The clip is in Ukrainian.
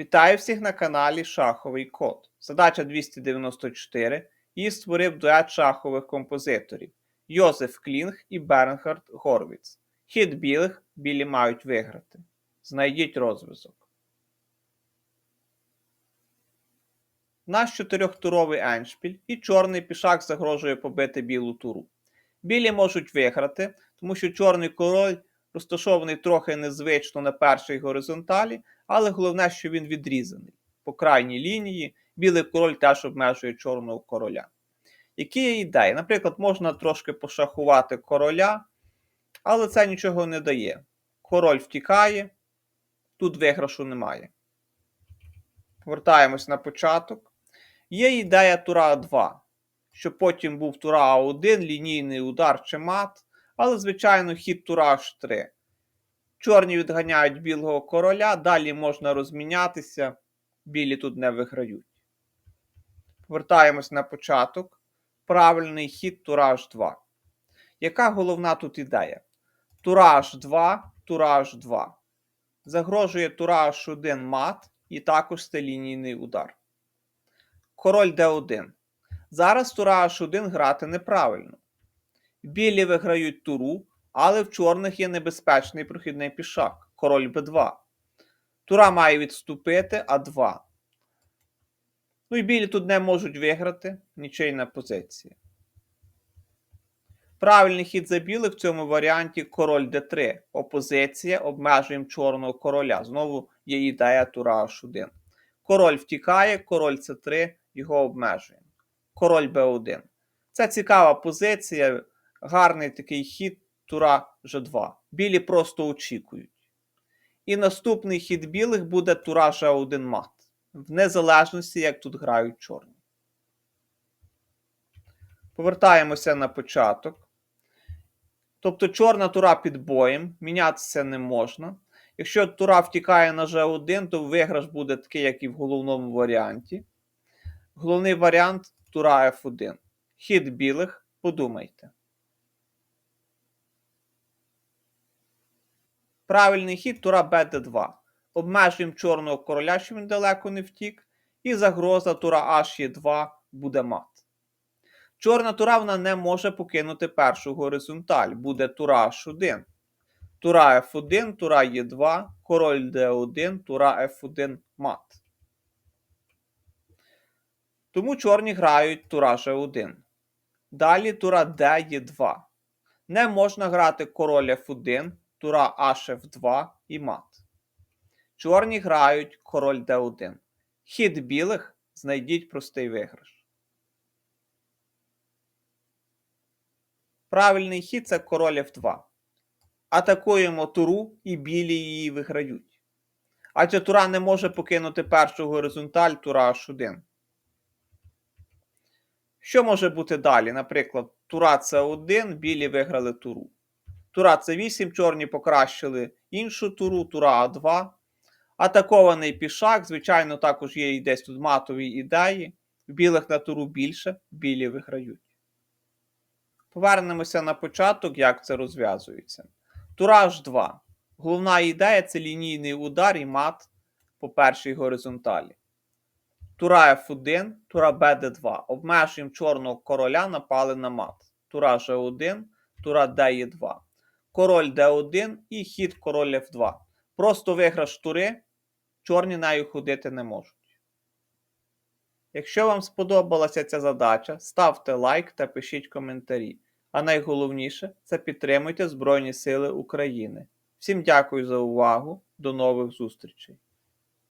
Вітаю всіх на каналі Шаховий Код. Задача 294. Її створив дует шахових композиторів Йозеф Клінг і Бернхард Горвіц. Хід білих білі мають виграти. Знайдіть розв'язок. Наш чотирьохтуровий еншпіль і чорний пішак загрожує побити білу туру. Білі можуть виграти, тому що чорний король розташований трохи незвично на першій горизонталі, але головне, що він відрізаний. По крайній лінії білий король теж обмежує чорного короля. Які є ідеї? Наприклад, можна трошки пошахувати короля, але це нічого не дає. Король втікає, тут виграшу немає. Повертаємось на початок. Є ідея тура 2, щоб потім був тура 1, лінійний удар чи мат, але, звичайно, хід тура H3. Чорні відганяють білого короля, далі можна розмінятися, білі тут не виграють. Повертаємось на початок. Правильний хід тура H2. Яка головна тут ідея? Тура H2, тура H2. Загрожує тура H1 мат і також це лінійний удар. Король D1. Зараз тура H1 грати неправильно. Білі виграють туру, але в чорних є небезпечний прохідний пішак. Король Б2. Тура має відступити А2. Ну і білі тут не можуть виграти нічийна позиція. Правильний хід за білих в цьому варіанті король d3. Опозиція обмежуємо чорного короля. Знову є ідея тура H1. Король втікає, король c3, його обмежуємо. Король b1. Це цікава позиція, гарний такий хід тура G2. Білі просто очікують. І наступний хід білих буде тура G1 мат. В незалежності, як тут грають чорні. Повертаємося на початок. Тобто чорна тура під боєм, мінятися не можна. Якщо тура втікає на G1, то виграш буде такий, як і в головному варіанті. Головний варіант тура F1. Хід білих, подумайте. Правильний хід тура Бд2. Обмежуємо чорного короля, щоб він далеко не втік. І загроза тура H2 буде мат. Чорна тура вона не може покинути першу горизонталь. Буде тура H1. Тура F1, тура Е2, король D1, тура F1 мат. Тому чорні грають тура G1. Далі тура D є 2. Не можна грати король F1, тура HF2 і мат. Чорні грають король D1. Хід білих знайдіть простий виграш. Правильний хід це король F2. Атакуємо туру і білі її виграють. Адже тура не може покинути першу горизонталь тура H1. Що може бути далі? Наприклад, тура С1, білі виграли туру. Тура С8, чорні покращили іншу туру, тура А2. Атакований пішак, звичайно, також є і десь тут матові ідеї. В білих на туру більше, білі виграють. Повернемося на початок, як це розв'язується. Тура H2. Головна ідея це лінійний удар і мат по першій горизонталі. Тура F1, тура BD2. Обмежуємо чорного короля, напали на мат. Тура G1, тура D2. Король D1 і хід король F2. Просто виграш тури, чорні нею ходити не можуть. Якщо вам сподобалася ця задача, ставте лайк та пишіть коментарі. А найголовніше це підтримуйте Збройні Сили України. Всім дякую за увагу. До нових зустрічей!